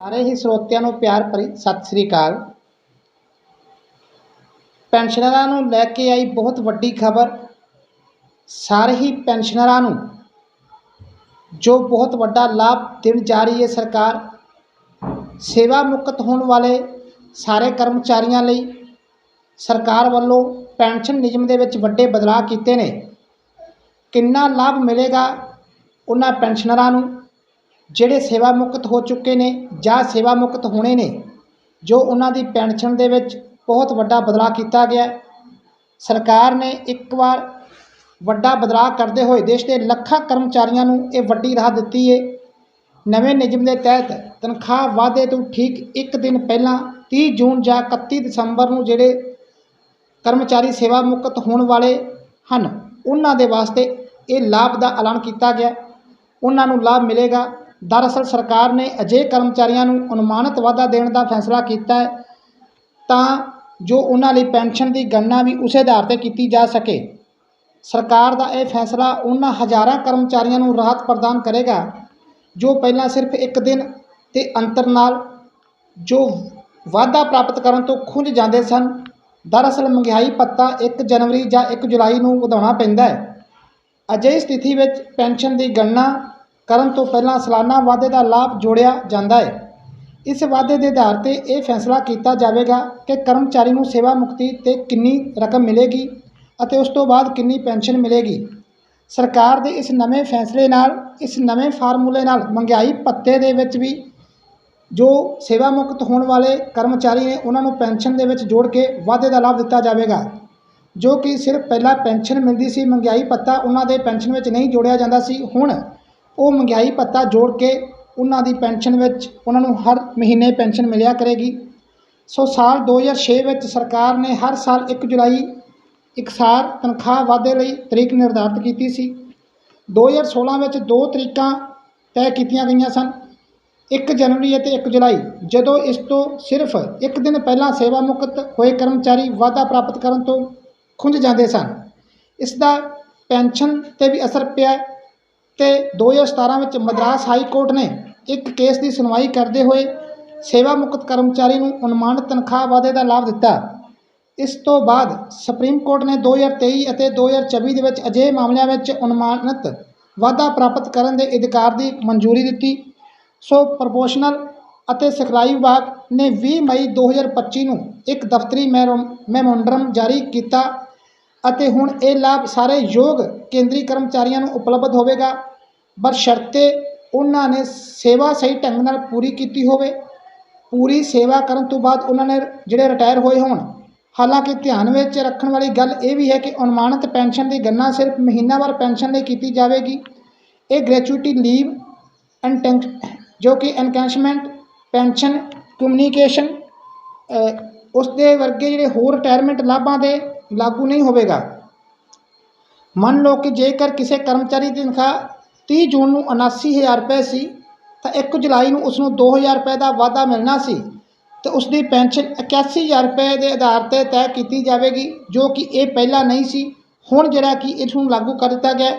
ਸਾਰੇ ਹੀ ਸਰੋਤਿਆਂ ਨੂੰ ਪਿਆਰ ਭਰੀ ਸਤਿ ਸ੍ਰੀ ਅਕਾਲ। ਪੈਨਸ਼ਨਰਾਂ ਨੂੰ ਲੈ ਕੇ ਆਈ ਬਹੁਤ ਵੱਡੀ ਖਬਰ। ਸਾਰੇ ਹੀ ਪੈਨਸ਼ਨਰਾਂ ਨੂੰ, ਜੋ ਬਹੁਤ ਵੱਡਾ ਲਾਭ ਦੇਣ ਜਾ ਰਹੀ ਹੈ ਸਰਕਾਰ, ਸੇਵਾ ਮੁਕਤ ਹੋਣ ਵਾਲੇ ਸਾਰੇ ਕਰਮਚਾਰੀਆਂ ਲਈ ਸਰਕਾਰ ਵੱਲੋਂ ਪੈਨਸ਼ਨ ਨਿਯਮ ਦੇ ਵਿੱਚ ਵੱਡੇ ਬਦਲਾਅ ਕੀਤੇ ਨੇ। ਕਿੰਨਾ ਲਾਭ ਮਿਲੇਗਾ ਉਹਨਾਂ ਪੈਨਸ਼ਨਰਾਂ ਨੂੰ? ਜਿਹੜੇ ਸੇਵਾ ਮੁਕਤ ਹੋ ਚੁੱਕੇ ਨੇ ਜਾਂ ਸੇਵਾ ਮੁਕਤ ਹੋਣੇ ਨੇ, ਜੋ ਉਹਨਾਂ ਦੀ ਪੈਨਸ਼ਨ ਦੇ ਵਿੱਚ ਬਹੁਤ ਵੱਡਾ ਬਦਲਾਅ ਕੀਤਾ ਗਿਆ ਸਰਕਾਰ ਨੇ ਇੱਕ ਵਾਰ ਵੱਡਾ ਬਦਲਾਅ ਕਰਦੇ ਹੋਏ ਦੇਸ਼ ਦੇ ਲੱਖਾਂ ਕਰਮਚਾਰੀਆਂ ਨੂੰ ਇਹ ਵੱਡੀ ਰਾਹਤ ਦਿੱਤੀ ਹੈ ਨਵੇਂ ਨਿਯਮ ਦੇ ਤਹਿਤ ਤਨਖਾਹ ਵਾਧੇ ਤੋਂ ਠੀਕ ਇੱਕ ਦਿਨ ਪਹਿਲਾਂ 30 ਜੂਨ ਜਾਂ 31 ਦਸੰਬਰ ਨੂੰ ਜਿਹੜੇ ਕਰਮਚਾਰੀ ਸੇਵਾ ਮੁਕਤ ਹੋਣ ਵਾਲੇ ਹਨ, ਉਹਨਾਂ ਦੇ ਵਾਸਤੇ ਇਹ ਲਾਭ ਦਾ ਐਲਾਨ ਕੀਤਾ ਗਿਆ। ਉਹਨਾਂ ਨੂੰ ਲਾਭ ਮਿਲੇਗਾ। ਦਰਅਸਲ ਸਰਕਾਰ ਨੇ ਅਜਿਹੇ ਕਰਮਚਾਰੀਆਂ ਨੂੰ ਅਨੁਮਾਨਿਤ ਵਾਧਾ ਦੇਣ ਦਾ ਫੈਸਲਾ ਕੀਤਾ ਹੈ, ਤਾਂ ਜੋ ਉਹਨਾਂ ਲਈ ਪੈਨਸ਼ਨ ਦੀ ਗਣਨਾ ਵੀ ਉਸੇ ਆਧਾਰ ਤੇ ਕੀਤੀ ਜਾ ਸਕੇ। ਸਰਕਾਰ ਦਾ ਇਹ ਫੈਸਲਾ ਉਹਨਾਂ ਹਜ਼ਾਰਾਂ ਕਰਮਚਾਰੀਆਂ ਨੂੰ ਰਾਹਤ ਪ੍ਰਦਾਨ ਕਰੇਗਾ, ਜੋ ਪਹਿਲਾਂ ਸਿਰਫ ਇੱਕ ਦਿਨ ਦੇ ਅੰਤਰ ਨਾਲ ਜੋ ਵਾਧਾ ਪ੍ਰਾਪਤ ਕਰਨ ਤੋਂ ਖੁੰਝ ਜਾਂਦੇ ਸਨ, ਦਰਅਸਲ ਮਹਿੰਗਾਈ ਪੱਤਾ 1 ਜਨਵਰੀ ਜਾਂ 1 ਜੁਲਾਈ ਨੂੰ ਵਧਾਉਣਾ ਪੈਂਦਾ ਹੈ। ਅਜਿਹੀ ਸਥਿਤੀ ਵਿੱਚ ਪੈਨਸ਼ਨ ਦੀ ਗਣਨਾ ਕਰਨ ਤੋਂ ਪਹਿਲਾਂ ਸਾਲਾਨਾ ਵਾਧੇ ਦਾ ਲਾਭ ਜੋੜਿਆ ਜਾਂਦਾ ਹੈ। ਇਸ ਵਾਧੇ ਦੇ ਆਧਾਰ ਤੇ ਇਹ ਫੈਸਲਾ ਕੀਤਾ ਜਾਵੇਗਾ ਕਿ ਕਰਮਚਾਰੀ ਨੂੰ ਸੇਵਾ ਮੁਕਤੀ ਤੇ ਕਿੰਨੀ ਰਕਮ ਮਿਲੇਗੀ ਅਤੇ ਉਸ ਤੋਂ ਬਾਅਦ ਕਿੰਨੀ ਪੈਨਸ਼ਨ ਮਿਲੇਗੀ। ਸਰਕਾਰ ਦੇ ਇਸ ਨਵੇਂ ਫੈਸਲੇ ਨਾਲ, ਇਸ ਨਵੇਂ ਫਾਰਮੂਲੇ ਨਾਲ ਮਹਿੰਗਾਈ ਭੱਤੇ ਦੇ ਵਿੱਚ ਵੀ ਜੋ ਸੇਵਾ ਮੁਕਤ ਹੋਣ ਵਾਲੇ ਕਰਮਚਾਰੀ ਨੇ ਉਹਨਾਂ ਨੂੰ ਪੈਨਸ਼ਨ ਦੇ ਵਿੱਚ ਜੋੜ ਕੇ ਵਾਧੇ ਦਾ ਲਾਭ ਦਿੱਤਾ ਜਾਵੇਗਾ, ਜੋ ਕਿ ਸਿਰਫ ਪਹਿਲਾਂ ਪੈਨਸ਼ਨ ਮਿਲਦੀ ਸੀ, ਮਹਿੰਗਾਈ ਭੱਤਾ ਉਹਨਾਂ ਦੇ ਪੈਨਸ਼ਨ ਵਿੱਚ ਨਹੀਂ ਜੋੜਿਆ ਜਾਂਦਾ ਸੀ। ਹੁਣ ਉਹ ਮਹਿੰਗਾਈ ਭੱਤਾ ਜੋੜ ਕੇ ਉਹਨਾਂ ਦੀ ਪੈਨਸ਼ਨ ਵਿੱਚ ਉਹਨਾਂ ਨੂੰ ਹਰ ਮਹੀਨੇ ਪੈਨਸ਼ਨ ਮਿਲਿਆ ਕਰੇਗੀ। ਸੋ ਸਾਲ 2006 ਵਿੱਚ ਸਰਕਾਰ ਨੇ ਹਰ ਸਾਲ 1 ਜੁਲਾਈ ਇਕਸਾਰ ਤਨਖਾਹ ਵਾਧੇ ਲਈ ਤਰੀਕ ਨਿਰਧਾਰਤ ਕੀਤੀ ਸੀ। 2016 ਵਿੱਚ ਦੋ ਤਰੀਕਾਂ ਤੈਅ ਕੀਤੀਆਂ ਗਈਆਂ ਸਨ। 1 ਜਨਵਰੀ ਅਤੇ 1 ਜੁਲਾਈ, ਜਦੋਂ ਇਸ ਤੋਂ ਸਿਰਫ ਇੱਕ ਦਿਨ ਪਹਿਲਾਂ ਸੇਵਾ ਮੁਕਤ ਹੋਏ ਕਰਮਚਾਰੀ ਵਾਧਾ ਪ੍ਰਾਪਤ ਕਰਨ ਤੋਂ ਖੁੰਝ ਜਾਂਦੇ ਸਨ। ਇਸ ਦਾ ਪੈਨਸ਼ਨ ਤੇ ਵੀ ਅਸਰ ਪਿਆ। ਤੇ 2017 ਵਿੱਚ ਮਦਰਾਸ ਹਾਈ ਕੋਰਟ ਨੇ ਇੱਕ ਕੇਸ ਦੀ ਸੁਣਵਾਈ ਕਰਦੇ ਹੋਏ ਸੇਵਾ ਮੁਕਤ ਕਰਮਚਾਰੀ ਨੂੰ ਅਨੁਮਾਨਿਤ ਤਨਖਾਹ ਵਾਧੇ ਦਾ ਲਾਭ ਦਿੱਤਾ। ਇਸ ਤੋਂ ਬਾਅਦ ਸੁਪਰੀਮ ਕੋਰਟ ਨੇ 2023 ਅਤੇ 2024 ਦੇ ਵਿੱਚ ਅਜਿਹੇ ਮਾਮਲਿਆਂ ਵਿੱਚ ਅਨੁਮਾਨਿਤ ਵਾਧਾ ਪ੍ਰਾਪਤ ਕਰਨ ਦੇ ਅਧਿਕਾਰ ਦੀ ਮਨਜ਼ੂਰੀ ਦਿੱਤੀ। ਸੋ ਪ੍ਰਪੋਰਸ਼ਨਲ ਅਤੇ ਸਿਖਲਾਈ ਵਿਭਾਗ ਨੇ 20 ਮਈ 2025 ਨੂੰ ਇੱਕ ਦਫ਼ਤਰੀ ਮੈਰੋ- ਮੈਮੋਰੰਡਮ ਜਾਰੀ ਕੀਤਾ ਅਤੇ ਹੁਣ ਇਹ ਲਾਭ ਸਾਰੇ ਯੋਗ ਕੇਂਦਰੀ ਕਰਮਚਾਰੀਆਂ ਨੂੰ ਉਪਲਬਧ ਹੋਵੇਗਾ। ਬਸ਼ਰਤੇ ਉਹਨਾਂ ਨੇ ਸੇਵਾ ਸਹੀ ਢੰਗ ਨਾਲ ਪੂਰੀ ਕੀਤੀ ਹੋਵੇ। ਪੂਰੀ ਸੇਵਾ ਕਰਨ ਤੋਂ ਬਾਅਦ ਉਹਨਾਂ ਨੇ ਜਿਹੜੇ ਰਿਟਾਇਰ ਹੋਏ ਹੋਣ, ਹਾਲਾਂਕਿ ਧਿਆਨ ਵਿੱਚ ਰੱਖਣ ਵਾਲੀ ਗੱਲ ਇਹ ਵੀ ਹੈ ਕਿ ਅਨੁਮਾਨਿਤ ਪੈਨਸ਼ਨ ਦੀ ਗਣਨਾ ਸਿਰਫ ਮਹੀਨਾਵਾਰ ਪੈਨਸ਼ਨ ਲਈ ਕੀਤੀ ਜਾਵੇਗੀ। ਇਹ ਗ੍ਰੈਚੁਇਟੀ ਲੀਵ ਐਂਡ ਜੋ ਕਿ ਐਨਕੈਸ਼ਮੈਂਟ ਪੈਨਸ਼ਨ ਕਮਿਊਨੀਕੇਸ਼ਨ ਉਸ ਦੇ ਵਰਗੇ ਜਿਹੜੇ ਹੋਰ ਰਿਟਾਇਰਮੈਂਟ ਲਾਭਾਂ ਦੇ ਲਾਗੂ ਨਹੀਂ ਹੋਵੇਗਾ। ਮੰਨ ਲਓ ਕਿ ਜੇਕਰ ਕਿਸੇ ਕਰਮਚਾਰੀ ਦੀ ਤਨਖਾਹ 30 ਜੂਨ ਨੂੰ 79000 ਰੁਪਏ ਸੀ, ਤਾਂ 1 ਜੁਲਾਈ ਨੂੰ ਉਸ ਨੂੰ 2000 ਰੁਪਏ ਦਾ ਵਾਧਾ ਮਿਲਣਾ ਸੀ, ਤੇ ਉਸ ਦੀ ਪੈਨਸ਼ਨ 81000 ਰੁਪਏ ਦੇ ਆਧਾਰ ਤੇ ਤੈਅ ਕੀਤੀ ਜਾਵੇਗੀ, ਜੋ ਕਿ ਇਹ ਪਹਿਲਾਂ ਨਹੀਂ ਸੀ, ਹੁਣ ਜਿਹੜਾ ਕਿ ਇਸ ਨੂੰ ਲਾਗੂ ਕਰ ਦਿੱਤਾ ਗਿਆ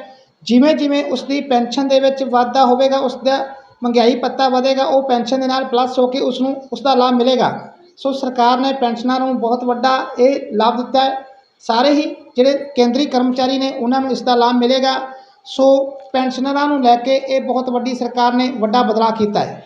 ਜਿਵੇਂ ਜਿਵੇਂ ਉਸ ਦੀ ਪੈਨਸ਼ਨ ਦੇ ਵਿੱਚ ਵਾਧਾ ਹੋਵੇਗਾ ਉਸ ਦਾ ਮਹਿੰਗਾਈ ਪੱਤਾ ਵਧੇਗਾ, ਉਹ ਪੈਨਸ਼ਨ ਦੇ ਨਾਲ ਪਲੱਸ ਹੋ ਕੇ ਉਸ ਨੂੰ ਉਸ ਦਾ ਲਾਭ ਮਿਲੇਗਾ। ਸੋ ਸਰਕਾਰ ਨੇ ਪੈਨਸ਼ਨਰਾਂ ਨੂੰ ਬਹੁਤ ਵੱਡਾ ਇਹ ਲਾਭ ਦਿੱਤਾ ਹੈ। ਸਾਰੇ ਹੀ ਜਿਹੜੇ ਕੇਂਦਰੀ ਕਰਮਚਾਰੀ ਨੇ, ਉਹਨਾਂ ਨੂੰ ਇਸ ਦਾ ਲਾਭ ਮਿਲੇਗਾ। ਸੋ ਪੈਨਸ਼ਨਰਾਂ ਨੂੰ ਲੈ ਕੇ ਇਹ ਬਹੁਤ ਵੱਡੀ ਸਰਕਾਰ ਨੇ ਵੱਡਾ ਬਦਲਾਅ ਕੀਤਾ ਹੈ।